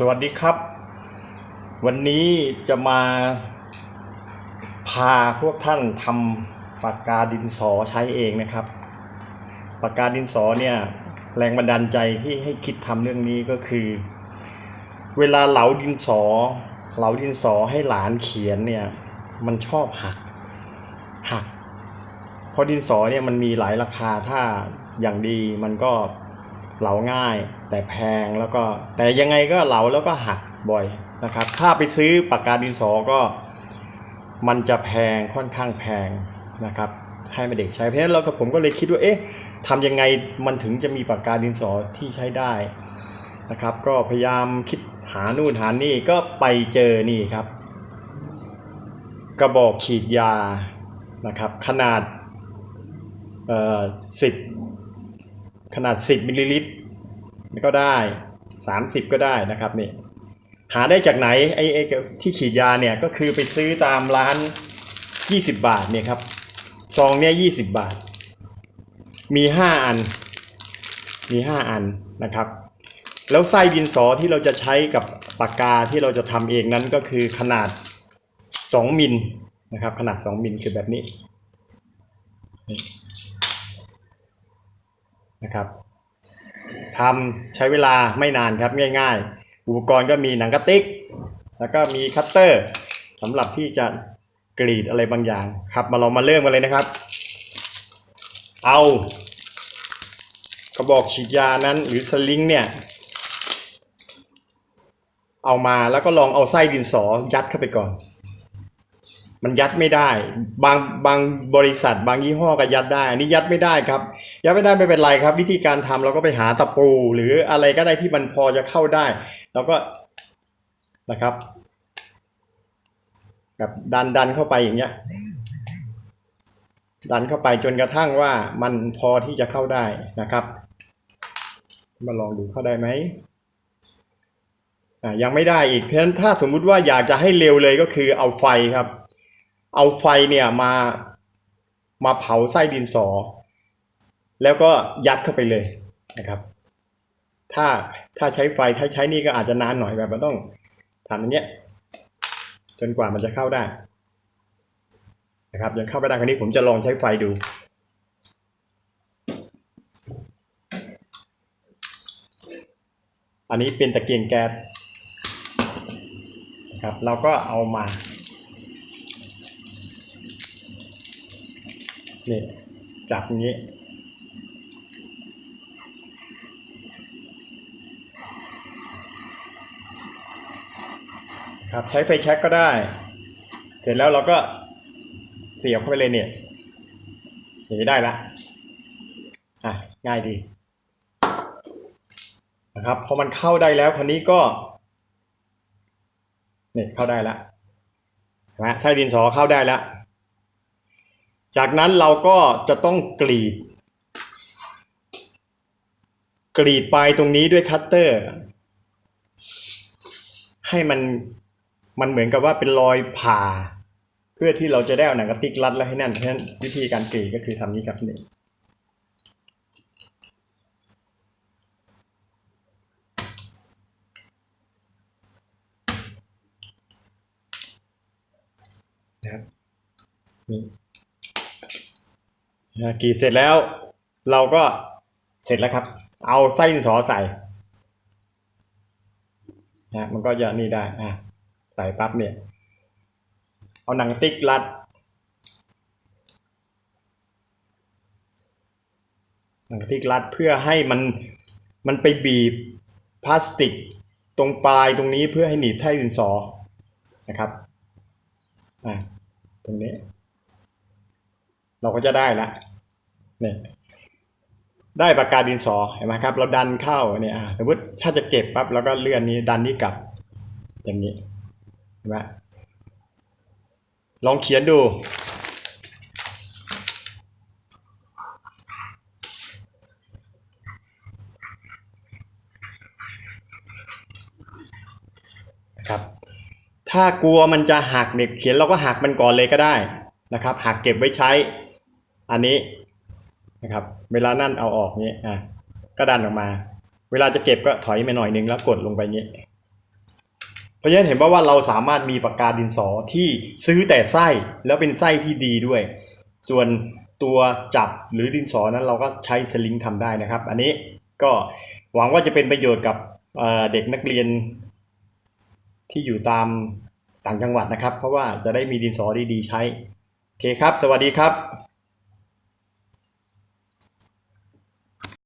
สวัสดีครับ วันนี้จะมาพาพวกท่านทำปากกาดินสอใช้เองนะครับ ปากกาดินสอเนี่ยแรงบันดาลใจที่ให้คิดทำเรื่องนี้ก็คือ เวลาเหลาดินสอ เหลาดินสอให้หลานเขียนเนี่ยมันชอบหักหักเพราะดินสอเนี่ยมันมีหลายราคาถ้าอย่างดีมันก็ เหลาง่ายแต่แพงแล้วก็แต่ยังไงก็เหลาแล้วก็หักบ่อยนะครับ ถ้าไปซื้อปากกาดินสอก็มันจะแพงค่อนข้างแพงนะครับ ให้มาเด็กใช้เพราะฉะนั้นเราก็ผมก็เลยคิดว่าเอ๊ะทำยังไงมันถึงจะมีปากกาดินสอที่ใช้ได้นะครับ ก็พยายามคิดหานู่นหานี่ก็ไปเจอนี่ครับ กระบอกฉีดยานะครับ ขนาดเอ่อสิบ ขนาด 10มิลลิลิตรก็ได้ 30 ก็ได้นะครับนี่หาได้จากไหนไอ้ไอ้ที่ฉีดยาเนี่ยก็คือไปซื้อตามร้าน 20 บาทเนี่ยครับซองเนี่ย20 บาท มี 5 อัน มี 5 อันนะครับ แล้วไส้ดินสอที่เราจะใช้กับปากกาที่เราจะทำเองนั้นก็คือขนาด 2 มิลนะครับขนาด 2 มิลคือแบบนี้ นะครับทำใช้เวลาไม่นานครับง่ายๆ อุปกรณ์ก็มีหนังกระติก แล้วก็มีคัตเตอร์สำหรับที่จะกรีดอะไรบางอย่างครับ มาเรามาเริ่มกันเลยนะครับ เอากระบอกฉีดยานั้นหรือสลิงเนี่ยเอามาแล้วก็ลองเอาไส้ดินสอยัดเข้าไปก่อน มันยัดไม่ได้ บางบางบริษัท บางยี่ห้อก็ยัดได้ อันนี้ยัดไม่ได้ครับ ยัดไม่ได้ไม่เป็นไรครับ วิธีการทำเราก็ไปหาตะปู หรืออะไรก็ได้ที่มันพอจะเข้าได้เราก็นะครับแบบดันดันเข้าไปอย่างเงี้ยดันเข้าไปจนกระทั่งว่ามันพอที่จะเข้าได้นะครับ มาลองดูเข้าได้ไหมอ่ายังไม่ได้อีกเพราะฉะนั้นถ้าสมมุติว่าอยากจะให้เร็วเลยก็คือเอาไฟครับ เอาไฟเนี่ยมามาเผาไส้ดินสอ แล้วก็ยัดเข้าไปเลยนะครับ ถ้าถ้าใช้ไฟถ้าใช้นี่ก็อาจจะนานหน่อยแบบมันต้องทำอย่างเงี้ยจนกว่ามันจะเข้าได้นะครับยังเข้าไม่ได้คราวนี้ผมจะลองใช้ไฟดูอันนี้เป็นตะเกียงแก๊สนะครับ เราก็เอามา นี่จับอย่างนี้ ครับใช้ไฟแช็กก็ได้ เสร็จแล้วเราก็เสียบเข้าไปเลยเนี่ยอย่างนี้ได้ละอะง่ายดีนะครับพอมันเข้าได้แล้วคนนี้ก็เนี่ยเข้าได้แล้วนะไส้ดินสอเข้าได้แล้ว จากนั้นเราก็จะต้องกรีด กรีดปลายตรงนี้ด้วยคัตเตอร์ ให้มันมันเหมือนกับว่าเป็นรอยผ่า เพื่อที่เราจะได้เอาหนังกระติกรัดแล้วให้แน่นเพราะฉะนั้นวิธีการกรีดก็คือทำนี้ครับนี่นะครับนี่ กรีดเสร็จแล้ว เราก็เสร็จแล้วครับ เอาไส้ดินสอใส่นะมันก็จะนี่ได้อะใส่ปั๊บเนี่ย เอาหนังติ๊กรัดหนังติ๊กรัดเพื่อให้มันมันไปบีบพลาสติกตรงปลายตรงนี้เพื่อให้หนีบไส้ดินสอนะครับอะตรงนี้ เราก็จะได้ละ เนี่ยได้ปากกาดินสอเห็นไหมครับ เราดันเข้าเนี่ยสมมติถ้าจะเก็บปั๊บแล้วก็เลื่อนนี้ดันนี้กลับ อย่างนี้เห็นไหมลองเขียนดู ครับ ถ้ากลัวมันจะหักเนี่ยเขียนเราก็หักมันก่อนเลยก็ได้นะครับ หักเก็บไว้ใช้ อันนี้ นะครับ เวลานั่นเอาออกนี้อะก็ดันออกมา เวลาจะเก็บก็ถอยมาหน่อยนึงแล้วกดลงไปนี้ยราะฉะนั้นเห็นว่าว่าเราสามารถมีปากกาดินสอที่ซื้อแต่ไส้แล้วเป็นไส้ที่ดีด้วย ส่วนตัวจับหรือดินสอนั้นเราก็ใช้สลิงทำได้นะครับ อันนี้ก็หวังว่าจะเป็นประโยชน์กับเอ่อเด็กนักเรียนที่อยู่ตามต่างจังหวัดนะครับ เพราะว่าจะได้มีดินสอดีๆใช้โอเคครับ สวัสดีครับ